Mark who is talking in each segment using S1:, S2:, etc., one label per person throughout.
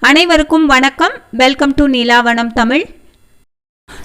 S1: அனைவருக்கும் வணக்கம். Welcome to நிலாவனம் Tamil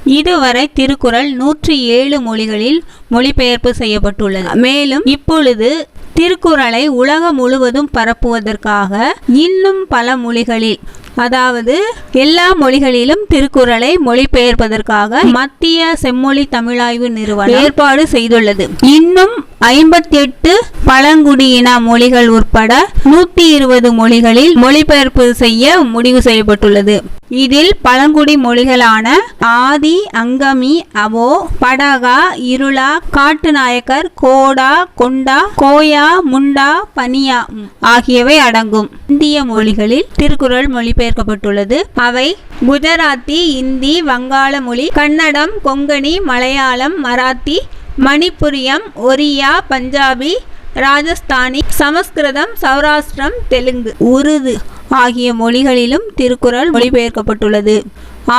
S1: இதுவரை திருக்குறள் நூற்றி ஏழு மொழிகளில் மொழிபெயர்ப்பு செய்யப்பட்டுள்ளது. மேலும் இப்பொழுது திருக்குறளை உலகம் முழுவதும் பரப்புவதற்காக இன்னும் பல மொழிகளில் அதாவது எல்லா மொழிகளிலும் திருக்குறளை மொழிபெயர்ப்பதற்காக மத்திய செம்மொழி தமிழாய்வு நிறுவனம் ஏற்பாடு செய்துள்ளது. இன்னும் ஐம்பத்தி எட்டு பழங்குடியின மொழிகள் உட்பட நூத்தி இருபது மொழிகளில் மொழிபெயர்ப்பு செய்ய முடிவு செய்யப்பட்டுள்ளது. இதில் பழங்குடி மொழிகளான ஆதி அங்கமி அவோ படகா இருளா காட்டுநாயக்கர் கோடா கொண்டா கோயா முண்டா பனியா ஆகியவை அடங்கும். இந்திய மொழிகளில் திருக்குறள் மொழிபெயர்க்கப்பட்டுள்ளது. அவை குஜராத்தி இந்தி வங்காள மொழி கன்னடம் கொங்கணி மலையாளம் மராத்தி மணிப்புரியம் ஒரியா பஞ்சாபி ராஜஸ்தானி சமஸ்கிருதம் சௌராஷ்டிரம் தெலுங்கு. உருது. ஆகிய மொழிகளிலும் திருக்குறள் மொழிபெயர்க்கப்பட்டுள்ளது.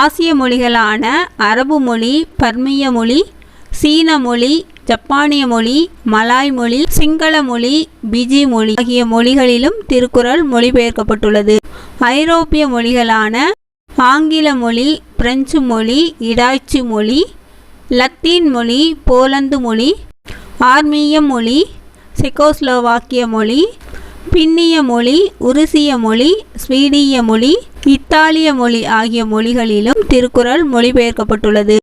S1: ஆசிய மொழிகளான அரபு மொழி பர்மிய மொழி சீன மொழி ஜப்பானிய மொழி மலாய் மொழி சிங்கள மொழி பிஜி மொழி ஆகிய மொழிகளிலும் திருக்குறள் மொழிபெயர்க்கப்பட்டுள்ளது. ஐரோப்பிய மொழிகளான ஆங்கில மொழி பிரெஞ்சு மொழி இடாய்ச்சி மொழி லத்தீன் மொழி போலந்து மொழி ஆர்மீய மொழி செக்கோஸ்லோவாக்கிய மொழி பின்னிய மொழி உருசிய மொழி ஸ்வீடிய மொழி இத்தாலிய மொழி ஆகிய மொழிகளிலும் திருக்குறள் மொழிபெயர்க்கப்பட்டுள்ளது.